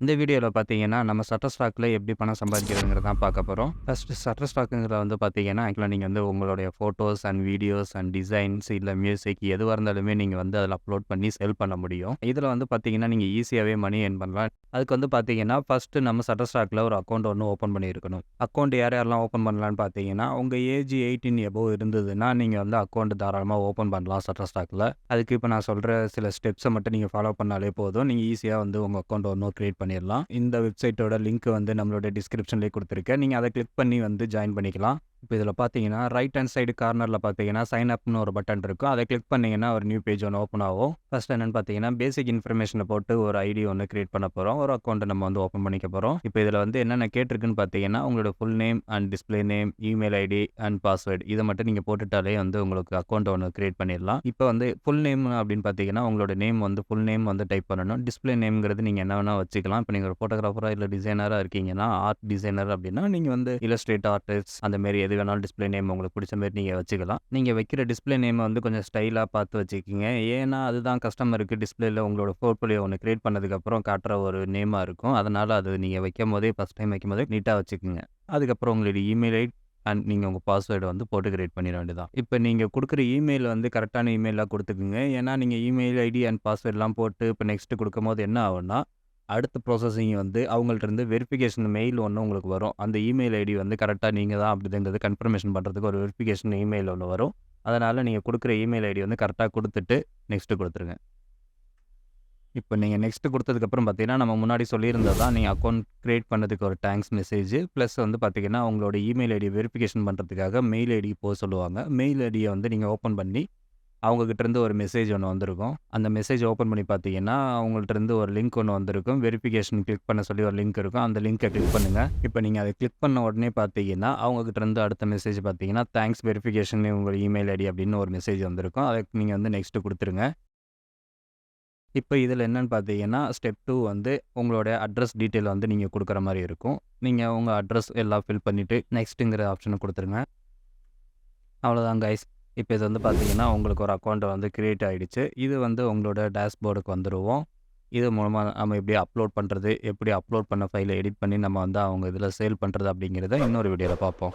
இந்த வீடியோவில் பார்த்தீங்கன்னா நம்ம சட்டர் ஸ்டாக்கில் எப்படி பணம் சம்பாதிக்கிறதுங்கிறத தான் பார்க்க போகிறோம் ஃபஸ்ட்டு சட்டர் ஸ்டாக்குங்கிறத வந்து பார்த்தீங்கன்னா ஆக்சுவலாக நீங்கள் வந்து உங்களுடைய photos and videos and designs இல்லை மியூசிக் எதுவாக இருந்தாலுமே நீங்கள் வந்து அதில் அப்லோட் பண்ணி செல் பண்ண முடியும். இதில் வந்து பார்த்தீங்கன்னா நீங்கள் ஈஸியாகவே மணி ஏர்ன் பண்ணலாம். அதுக்கு வந்து பார்த்தீங்கன்னா ஃபஸ்ட்டு நம்ம சட்டர் ஸ்டாக்கில் ஒரு அக்கௌண்ட் ஒன்று ஓப்பன் பண்ணியிருக்கணும். அக்கௌண்ட் யார் யாரெல்லாம் ஓப்பன் பண்ணலான்னு பார்த்தீங்கன்னா உங்கள் ஏஜ் எயிட்டீன் எபோவ் இருந்ததுன்னா நீங்கள் வந்து அக்கௌண்ட் தாராளமாக ஓப்பன் பண்ணலாம் சட்டர் ஸ்டாக்கில் அதுக்கு இப்போ நான் சொல்கிற சில ஸ்டெப்ஸை மட்டும் நீங்கள் ஃபாலோ பண்ணாலே போதும். நீங்கள் ஈஸியாக வந்து உங்கள் அக்கௌண்ட் ஒன்று க்ரியேட் பண்ணிடலாம். இந்த வெப்சைட்டோட லிங்க் வந்து நம்மளோட டிஸ்கிரிப்ஷன்லேயே கொடுத்துருக்கேன். நீங்கள் அதை கிளிக் பண்ணி வந்து ஜாயின் பண்ணிக்கலாம். இப்போ இதில் பார்த்தீங்கன்னா ரைட் ஹேண்ட் சைடு கார்னரில் பார்த்தீங்கன்னா சைன் அப்னு ஒரு பட்டன் இருக்கும். அதை கிளிக் பண்ணிங்கன்னா ஒரு நியூ பேஜ் ஒன்று ஓப்பன் ஆகும். ஃபர்ஸ்ட் என்னென்னு பார்த்தீங்கன்னா பேசிக் இன்ஃபர்மேஷனை போட்டு ஒரு ஐடி ஒன்று கிரியேட் பண்ண போகிறோம் ஒரு அக்கௌண்ட்டை நம்ம வந்து ஓப்பன் பண்ணிக்க போகிறோம் இப்போ இதில் வந்து என்னென்ன கேட்டிருக்குன்னு பார்த்தீங்கன்னா உங்களோட full name and display name email ID and password இதை மட்டும் நீங்கள் போட்டுட்டாலே வந்து உங்களுக்கு அக்கௌண்ட் ஒன்று கிரியேட் பண்ணிடலாம். இப்போ வந்து ஃபுல் நேம் அப்படின்னு பார்த்தீங்கன்னா உங்களோட நேம் வந்து ஃபுல் நேம் வந்து டைப் பண்ணணும். டிஸ்பிளே நேம்ங்கிறது நீங்கள் என்ன வேணால் வச்சுக்கலாம். இப்போ நீங்கள் ஒரு ஃபோட்டோகிராஃபராக இல்லை டிசைனராக இருக்கீங்கன்னா ஆர்ட் டிசைனர் அப்படின்னா நீங்கள் வந்து இலஸ்ட்ரேட் ஆர்டிஸ்ட் அந்த மாரி எது வேணாலும் டிஸ்பிளே நேம் உங்களுக்கு பிடிச்ச மாதிரி நீங்கள் வச்சுக்கலாம். நீங்கள் வைக்கிற டிஸ்பிளே நேமை வந்து கொஞ்சம் ஸ்டைலாக பார்த்து வச்சுக்கிங்க. ஏன்னா அதுதான் கஸ்டமருக்கு டிஸ்பிளேல உங்களோட போர்ட்ஃபோலியோ ஒன்று கிரியேட் பண்ணதுக்கப்புறம் காட்டுற ஒரு நேமாக இருக்கும். அதனால் அது நீங்கள் வைக்கும் போதே ஃபஸ்ட் டைம் வைக்கும் போதே நீட்டாக வச்சுக்கோங்க. அதுக்கப்புறம் உங்களுடைய இமெயில் ஐடி அண்ட் நீங்கள் உங்கள் பாஸ்வேர்டு வந்து போட்டு கிரியேட் பண்ணிட வேண்டியதான் இப்போ நீங்கள் கொடுக்குற இமெயில் வந்து கரெக்டான இமெயிலாக கொடுத்துக்குங்க. ஏன்னா நீங்கள் இமெயில் ஐடி அண்ட் பாஸ்வேர்ட்லாம் போட்டு இப்போ நெக்ஸ்ட்டு கொடுக்கும்போது என்ன ஆகும்னா அடுத்த ப்ராசஸிங் வந்து அவங்கள்ட்ட இருந்து வெரிஃபிகேஷன் மெயில் ஒன்று உங்களுக்கு வரும். அந்த இமெயில் ஐடி வந்து கரெக்டாக நீங்கள் தான் அப்படிங்கிறது கன்ஃபர்மேஷன் பண்ணுறதுக்கு ஒரு வெரிஃபிகேஷன் இமெயில் ஒன்று வரும். அதனால் நீங்கள் கொடுக்குற இமெயில் ஐடி வந்து கரெக்டாக கொடுத்துட்டு நெக்ஸ்ட்டு கொடுத்துருங்க. இப்போ நீங்கள் நெக்ஸ்ட்டு கொடுத்ததுக்கப்புறம் பார்த்தீங்கன்னா நம்ம முன்னாடி சொல்லியிருந்தது தான் நீங்கள் அக்கௌண்ட் க்ரியேட் பண்ணதுக்கு ஒரு தேங்க்ஸ் மெசேஜ் ப்ளஸ் வந்து பார்த்தீங்கன்னா உங்களோட இமெயில் ஐடி வெரிஃபிகேஷன் பண்ணுறதுக்காக மெயில் ஐடி போக சொல்லுவாங்க. மெயில் ஐடியை வந்து நீங்கள் ஓப்பன் பண்ணி அவங்கக்கிட்டேருந்து ஒரு மெசேஜ் ஒன்று வந்திருக்கும். அந்த மெசேஜ் ஓப்பன் பண்ணி பார்த்தீங்கன்னா அவங்கள்ட்டருந்து ஒரு லிங்க் ஒன்று வந்திருக்கும். வெரிஃபிகேஷன் கிளிக் பண்ண சொல்லி ஒரு லிங்க் இருக்கும். அந்த லிங்க்கை கிளிக் பண்ணுங்கள் இப்போ நீங்கள் அதை கிளிக் பண்ண உடனே பார்த்தீங்கன்னா அவங்கக்கிட்டேருந்து அடுத்த மெசேஜ் பார்த்தீங்கன்னா தேங்க்ஸ் வெரிஃபிகேஷன் உங்கள் இமெயில் ஐடி அப்படின்னு ஒரு மெசேஜ் வந்திருக்கும். அதுக்கு நீங்கள் வந்து நெக்ஸ்ட்டு கொடுத்துருங்க. இப்போ இதில் என்னென்னு பார்த்தீங்கன்னா ஸ்டெப் டூ வந்து உங்களோட அட்ரஸ் டீட்டெயில் வந்து நீங்கள் கொடுக்குற மாதிரி இருக்கும். நீங்கள் உங்கள் அட்ரஸ் எல்லாம் ஃபில் பண்ணிவிட்டு நெக்ஸ்ட்டுங்கிற ஆப்ஷனை கொடுத்துருங்க. அவ்வளோதாங்க ஐஸ் இப்போ இது வந்து பார்த்தீங்கன்னா உங்களுக்கு ஒரு அக்கௌண்ட்டை வந்து க்ரியேட் ஆகிடுச்சு இது வந்து உங்களோட டேஷ்போர்டுக்கு வந்துடுவோம் இது மூலமாக நம்ம எப்படி அப்லோட் பண்ணுறது எப்படி அப்லோட் பண்ண ஃபைலை எடிட் பண்ணி நம்ம வந்து அவங்க இதில் சேல் பண்ணுறது அப்படிங்கிறத இன்னொரு வீடியோவில் பார்ப்போம்.